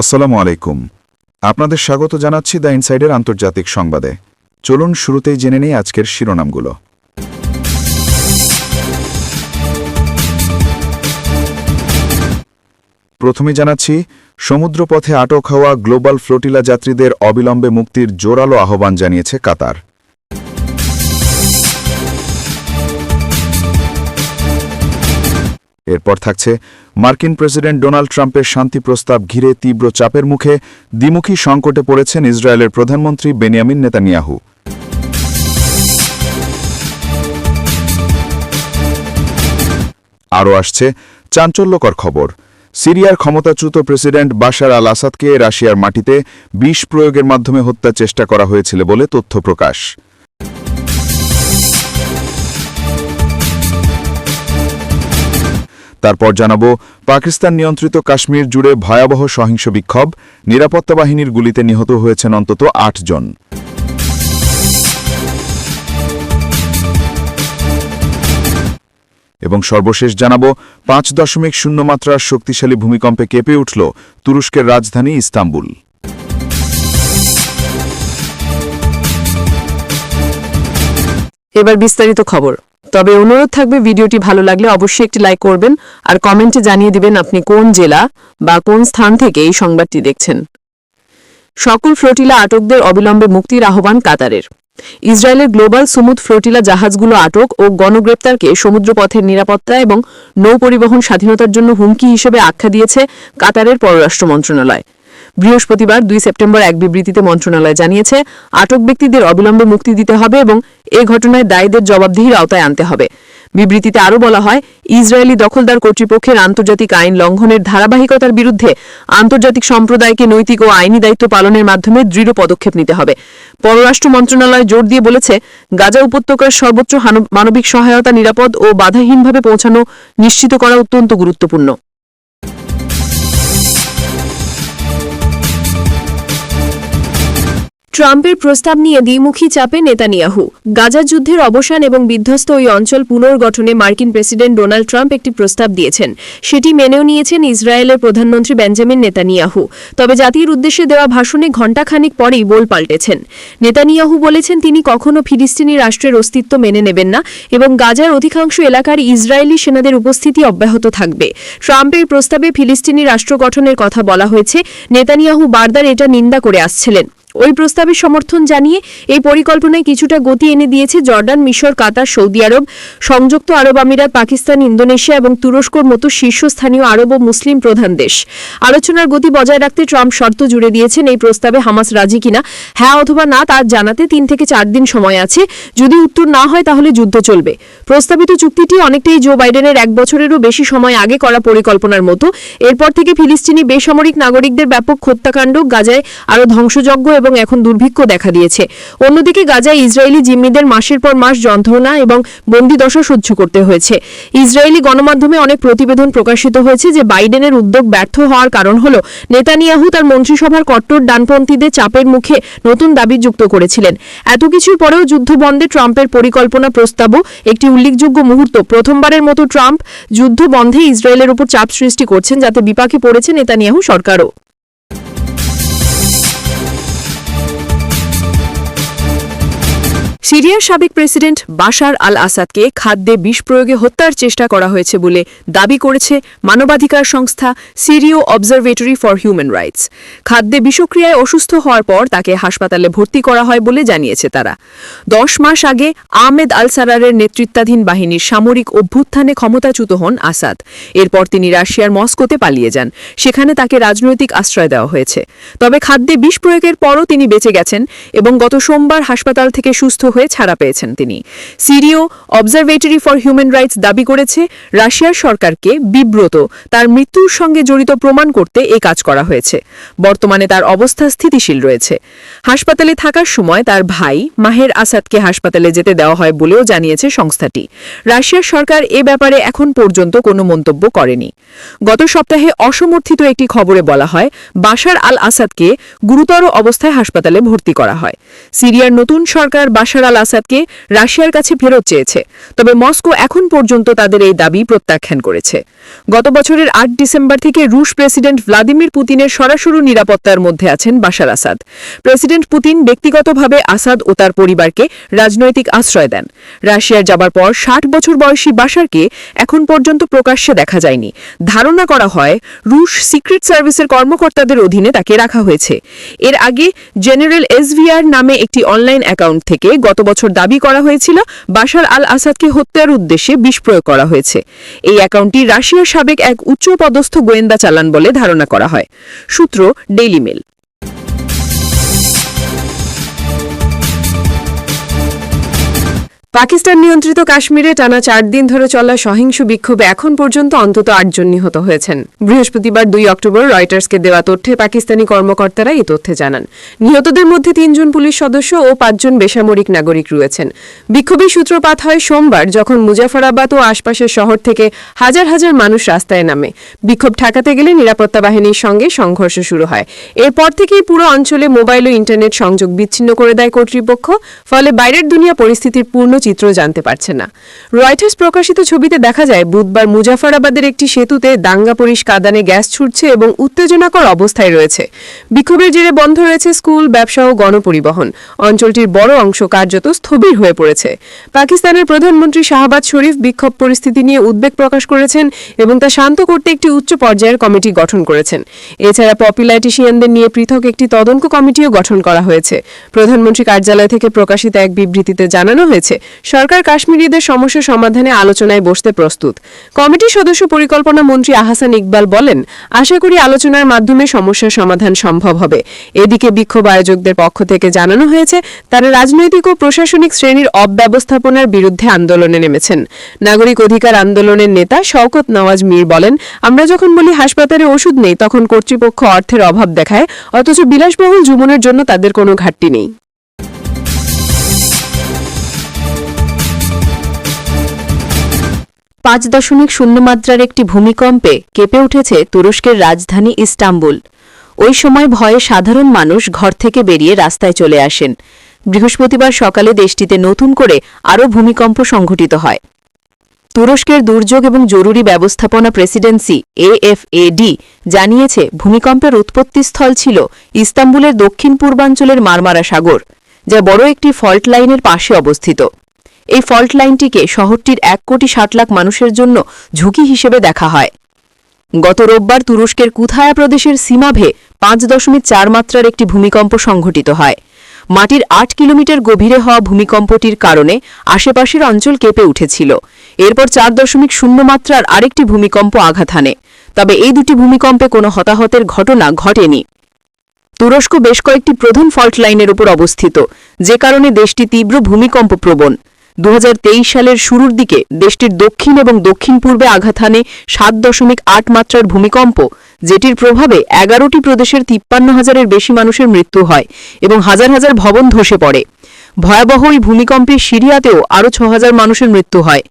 আসসালামু আলাইকুম। আপনাদের স্বাগত জানাচ্ছি দ্য ইনসাইডের আন্তর্জাতিক সংবাদে। চলুন শুরুতেই জেনে নেই আজকের শিরোনামগুলো। প্রথমে জানাচ্ছি, সমুদ্রপথে আটক হওয়া গ্লোবাল ফ্লোটিলা যাত্রীদের অবিলম্বে মুক্তির জোরালো আহ্বান জানিয়েছে কাতার। এরপর থাকছে, মার্কিন প্রেসিডেন্ট ডোনাল্ড ট্রাম্পের শান্তি প্রস্তাব ঘিরে তীব্র চাপের মুখে দ্বিমুখী সংকটে পড়েছেন ইসরায়েলের প্রধানমন্ত্রী বেনিয়ামিন নেতানিয়াহু। আরও আসছে চাঞ্চল্যকর খবর। সিরিয়ার ক্ষমতাচ্যুত প্রেসিডেন্ট বাশার আল আসাদকে রাশিয়ার মাটিতে বিষ প্রয়োগের মাধ্যমে হত্যার চেষ্টা করা হয়েছিল বলে তথ্য প্রকাশ। তারপর জানাব, পাকিস্তান নিয়ন্ত্রিত কাশ্মীর জুড়ে ভয়াবহ সহিংস বিক্ষোভ, নিরাপত্তা বাহিনীর গুলিতে নিহত হয়েছেন অন্তত আট জন। এবং সর্বশেষ জানাব, পাঁচ দশমিক শূন্য মাত্রার শক্তিশালী ভূমিকম্পে কেঁপে উঠল তুরস্কের রাজধানী ইস্তাম্বুল। এবার বিস্তারিত খবর। তবে অনুরোধ থাকবে ভিডিওটি ভালো লাগলে অবশ্যই একটি লাইক করবেন আর কমেন্টে জানিয়ে দিবেন আপনি কোন জেলা বা কোন স্থান থেকে এই সংবাদটি দেখছেন। সকল ফ্লোটিলা আটকদের অবিলম্বে মুক্তির আহ্বান কাতারের। ইসরায়েলের গ্লোবাল সুমুদ ফ্লোটিলা জাহাজগুলো আটক ও গণগ্রেপ্তারকে সমুদ্রপথের নিরাপত্তা এবং নৌ পরিবহন স্বাধীনতার জন্য হুমকি হিসেবে আখ্যা দিয়েছে কাতারের পররাষ্ট্র মন্ত্রণালয়। বৃহস্পতিবার দুই সেপ্টেম্বর এক বিবৃতিতে মন্ত্রণালয় জানিয়েছে, আটক ব্যক্তিদের অবিলম্বে মুক্তি দিতে হবে এবং এ ঘটনায় দায়ীদের জবাবদিহির আওতায় আনতে হবে। বিবৃতিতে আরও বলা হয়, ইসরায়েলি দখলদার কর্তৃপক্ষের আন্তর্জাতিক আইন লঙ্ঘনের ধারাবাহিকতার বিরুদ্ধে আন্তর্জাতিক সম্প্রদায়কে নৈতিক ও আইনি দায়িত্ব পালনের মাধ্যমে দৃঢ় পদক্ষেপ নিতে হবে। পররাষ্ট্র মন্ত্রণালয় জোর দিয়ে বলেছে, গাজা উপত্যকার সর্বোচ্চ মানবিক সহায়তা নিরাপদ ও বাধাহীনভাবে পৌঁছানো নিশ্চিত করা অত্যন্ত গুরুত্বপূর্ণ। ট্রাম্পের প্রস্তাব নিয়ে দ্বিমুখী চাপে নেতানিয়াহু। গাজা যুদ্ধের অবসান এবং বিধ্বস্ত ওই অঞ্চল পুনর্গঠনে মার্কিন প্রেসিডেন্ট ডোনাল্ড ট্রাম্প একটি প্রস্তাব দিয়েছেন। সেটি মেনেও নিয়েছেন ইসরায়েলের প্রধানমন্ত্রী বেঞ্জামিন নেতানিয়াহু। তবে জাতির উদ্দেশ্যে দেওয়া ভাষণে ঘণ্টাখানিক পরেই বোল পাল্টেছেন। নেতানিয়াহু বলেছেন, তিনি কখনো ফিলিস্তিনি রাষ্ট্রের অস্তিত্ব মেনে নেবেন না এবং গাজার অধিকাংশ এলাকার ইসরায়েলি সেনাদের উপস্থিতি অব্যাহত থাকবে। ট্রাম্পের প্রস্তাবে ফিলিস্তিনি রাষ্ট্র গঠনের কথা বলা হয়েছে। নেতানিয়াহু বারবার এটা নিন্দা করে আসছিলেন। ওই প্রস্তাবের সমর্থন জানিয়ে এই পরিকল্পনায় কিছুটা গতি এনে দিয়েছে জর্ডান, মিশর, কাতার, সৌদি আরব, সংযুক্ত আরব আমিরাত, পাকিস্তান, ইন্দোনেশিয়া এবং তুরস্কর মতো শীর্ষস্থানীয় আরব ও মুসলিম প্রধান দেশ। আলোচনার গতি বজায় রাখতে ট্রাম্প শর্ত জুড়ে দিয়েছেন এই প্রস্তাবে হামাস রাজি কিনা হ্যাঁ অথবা না তা জানাতে তিন থেকে চার দিন সময় আছে। যদি উত্তর না হয় তাহলে যুদ্ধ চলবে। প্রস্তাবিত চুক্তিটি অনেকটাই জো বাইডেনের এক বছরেরও বেশি সময় আগে করা পরিকল্পনার মতো। এরপর থেকে ফিলিস্তিনি বেসামরিক নাগরিকদের ব্যাপক হত্যাকাণ্ড, গাজায় আরও ধ্বংসযজ্ঞ এবং এখন দুর্ভিক্ষ দেখা দিয়েছে। অন্যদিকে গাজায় ইসরায়েলি জিম্মিদের মাসের পর মাস যন্ত্রণা এবং বন্দিদশা সহ্য করতে হয়েছে। ইসরায়েলি গণমাধ্যমে অনেক প্রতিবেদন প্রকাশিত হয়েছে যে বাইডেনের উদ্যোগ ব্যর্থ হওয়ার কারণ হল, নেতানিয়াহু তার মন্ত্রিসভার কট্টর ডানপন্থীদের চাপের মুখে নতুন দাবি যুক্ত করেছিলেন। এত কিছুর পরেও যুদ্ধ বন্ধে ট্রাম্পের পরিকল্পনা প্রস্তাবও একটি উল্লেখযোগ্য মুহূর্ত। প্রথমবারের মতো ট্রাম্প যুদ্ধ বন্ধে ইসরায়েলের উপর চাপ সৃষ্টি করছেন, যাতে বিপাকে পড়েছে নেতানিয়াহু সরকারও। সিরিয়ার সাবেক প্রেসিডেন্ট বাশার আল আসাদকে খাদ্যে বিষ প্রয়োগে হত্যার চেষ্টা করা হয়েছে বলে দাবি করেছে মানবাধিকার সংস্থা সিরিয় অবজারভেটরি ফর হিউম্যান রাইটস। খাদ্যে বিষক্রিয়ায় অসুস্থ হওয়ার পর তাকে হাসপাতালে ভর্তি করা হয় বলে জানিয়েছে তারা। দশ মাস আগে আহমেদ আল সারারের নেতৃত্বাধীন বাহিনীর সামরিক অভ্যুত্থানে ক্ষমতাচ্যুত হন আসাদ। এরপর তিনি রাশিয়ার মস্কোতে পালিয়ে যান। সেখানে তাকে রাজনৈতিক আশ্রয় দেওয়া হয়েছে। তবে খাদ্যে বিষ প্রয়োগের পরও তিনি বেঁচে গেছেন এবং গত সোমবার হাসপাতাল থেকে সুস্থ হয়ে ছাড়া পেয়েছেন তিনি। সিরিয় অবজারভেটরি ফর হিউম্যান রাইটস দাবি করেছে, রাশিয়ার সরকারকে বিব্রত, তার মৃত্যুর সঙ্গে জড়িত প্রমাণ করতে এ কাজ করা হয়েছে। বর্তমানে তার অবস্থা স্থিতিশীল রয়েছে। হাসপাতালে থাকার সময় তার ভাই মাহের আসাদকে হাসপাতালে যেতে দেওয়া হয় বলেও জানিয়েছে সংস্থাটি। রাশিয়ার সরকার এ ব্যাপারে এখন পর্যন্ত কোনো মন্তব্য করেনি। গত সপ্তাহে অসমর্থিত একটি খবরে বলা হয়, বাশার আল আসাদকে গুরুতর অবস্থায় হাসপাতালে ভর্তি করা হয়। সিরিয়ার নতুন সরকার বাশার বাশার আল আসাদকে রাশিয়ার কাছে ফেরত চেয়েছে। তবে মস্কো এখন পর্যন্ত তাদের এই দাবি প্রত্যাখ্যান করেছে। গত বছরের আট ডিসেম্বর থেকে রুশ প্রেসিডেন্ট ভ্লাদিমির পুতিনের সরাসরি নিরাপত্তার মধ্যে আছেন বাশার আসাদ। প্রেসিডেন্ট পুতিন ব্যক্তিগতভাবে আসাদ ও তার পরিবারকে রাজনৈতিক আশ্রয় দেন। রাশিয়ার যাবার পর ষাট বছর বয়সী বাশারকে এখন পর্যন্ত প্রকাশ্যে দেখা যায়নি। ধারণা করা হয়, রুশ সিক্রেট সার্ভিসের কর্মকর্তাদের অধীনে তাকে রাখা হয়েছে। এর আগে জেনারেল এসভিআর নামে একটি অনলাইন অ্যাকাউন্ট থেকে গত বছর দাবি করা হয়েছিল বাশার আল আসাদকে হত্যার উদ্দেশ্যে বিষ প্রয়োগ করা হয়েছে। এই অ্যাকাউন্টটি রাশিয়ার সাবেক এক উচ্চপদস্থ গোয়েন্দা চালান বলে ধারণা করা হয়। সূত্র ডেইলি মেল পাকিস্তান নিয়ন্ত্রিত কাশ্মীরে টানা চার দিন ধরে চলা সহিংস বিক্ষোভে এখন পর্যন্ত অন্তত আটজন নিহত হয়েছেন। বৃহস্পতিবার দুই অক্টোবর রয়টার্সকে দেওয়া তথ্যে পাকিস্তানি কর্মকর্তারা এই তথ্যে জানান। নিহতদের মধ্যে তিনজন পুলিশ সদস্য ও পাঁচজন বেসামরিক নাগরিক রয়েছেন। বিক্ষোভের সূত্রপাত হয় সোমবার যখন মুজাফরাবাদ ও আশপাশের শহর থেকে হাজার হাজার মানুষ রাস্তায় নামে। বিক্ষোভ ঠেকাতে গেলে নিরাপত্তা বাহিনীর সঙ্গে সংঘর্ষ শুরু হয়। এরপর থেকেই পুরো অঞ্চলে মোবাইল ও ইন্টারনেট সংযোগ বিচ্ছিন্ন করে দেয় কর্তৃপক্ষ। ফলে বাইরের দুনিয়া পরিস্থিতির পূর্ণ চিত্র জানতে পারছে না। রয়টার্স প্রকাশিত ছবিতে দেখা যায়, বুধবার মুজাফরাবাদের একটি সেতুতে দাঙ্গা পরিস কাদানে গ্যাস ছুটছে এবং উত্তেজনাকর অবস্থায় রয়েছে। বিক্ষোভের জেরে বন্ধ রয়েছে স্কুল, ব্যবসা ও গণপরিবহন। অঞ্চলটির বড় অংশ কার্যত স্থবির হয়ে পড়েছে। পাকিস্তানের প্রধানমন্ত্রী শাহবাজ শরীফ বিক্ষোভ পরিস্থিতি নিয়ে উদ্বেগ প্রকাশ করেছেন এবং তা শান্ত করতে একটি উচ্চ পর্যায়ের কমিটি গঠন করেছেন। এছাড়া পপুলাইটিশিয়ানদের নিয়ে পৃথক একটি তদন্ত কমিটিও গঠন করা হয়েছে। প্রধানমন্ত্রী কার্যালয় থেকে প্রকাশিত এক বিবৃতিতে জানানো হয়েছে সরকার কাশ্মীরিদের সমস্যা সমাধানে আলোচনায় বসতে প্রস্তুত। কমিটির সদস্য পরিকল্পনা মন্ত্রী আহাসান ইকবাল বলেন, আশা করি আলোচনার মাধ্যমে সমস্যার সমাধান সম্ভব হবে। এদিকে বিক্ষোভ আয়োজকদের পক্ষ থেকে জানানো হয়েছে, তারা রাজনৈতিক ও প্রশাসনিক শ্রেণির অব্যবস্থাপনার বিরুদ্ধে আন্দোলনে নেমেছেন। নাগরিক অধিকার আন্দোলনের নেতা শওকত নওয়াজ মীর বলেন, আমরা যখন বলি হাসপাতালে ওষুধ নেই, তখন কর্তৃপক্ষ অর্থের অভাব দেখায়, অথচ বিলাসবহুল জীবনের জন্য তাদের কোনো ঘাটতি নেই। পাঁচ দশমিক শূন্য মাত্রার একটি ভূমিকম্পে কেঁপে উঠেছে তুরস্কের রাজধানী ইস্তাম্বুল। ওই সময় ভয়ে সাধারণ মানুষ ঘর থেকে বেরিয়ে রাস্তায় চলে আসেন। বৃহস্পতিবার সকালে দেশটিতে নতুন করে আরও ভূমিকম্প সংঘটিত হয়। তুরস্কের দুর্যোগ এবং জরুরি ব্যবস্থাপনা প্রেসিডেন্সি এএফএডি জানিয়েছে, ভূমিকম্পের উৎপত্তিস্থল ছিল ইস্তাম্বুলের দক্ষিণ পূর্বাঞ্চলের মারমারা সাগর, যা বড় একটি ফল্ট লাইনের পাশে অবস্থিত। এই ফল্ট লাইনটিকে শহরটির এক কোটি ষাট লাখ মানুষের জন্য ঝুঁকি হিসেবে দেখা হয়। গত রোববার তুরস্কের কুথায়া প্রদেশের সীমাভে পাঁচ দশমিক চার মাত্রার একটি ভূমিকম্প সংঘটিত হয়। মাটির আট কিলোমিটার গভীরে হওয়া ভূমিকম্পটির কারণে আশেপাশের অঞ্চল কেঁপে উঠেছিল। এরপর চার দশমিক শূন্য মাত্রার আরেকটি ভূমিকম্প আঘাত হানে। তবে এই দুটি ভূমিকম্পে কোনো হতাহতের ঘটনা ঘটেনি। তুরস্ক বেশ কয়েকটি প্রধান ফল্ট লাইনের উপর অবস্থিত। যে কারণে দেশটি তীব্র ভূমিকম্প প্রবণ দু হাজার তেইশ সালের শুরুর দিকে দেশটির দক্ষিণ এবং দক্ষিণ পূর্বে আঘাত হানে সাত দশমিক আট মাত্রার ভূমিকম্প, যেটির প্রভাবে এগারোটি প্রদেশের তিপ্পান্ন হাজারের বেশি মানুষের মৃত্যু হয় এবং হাজার হাজার ভবন ধসে পড়ে। ভয়াবহ এই ভূমিকম্পে সিরিয়াতেও আরও ছ হাজার মানুষের মৃত্যু হয়।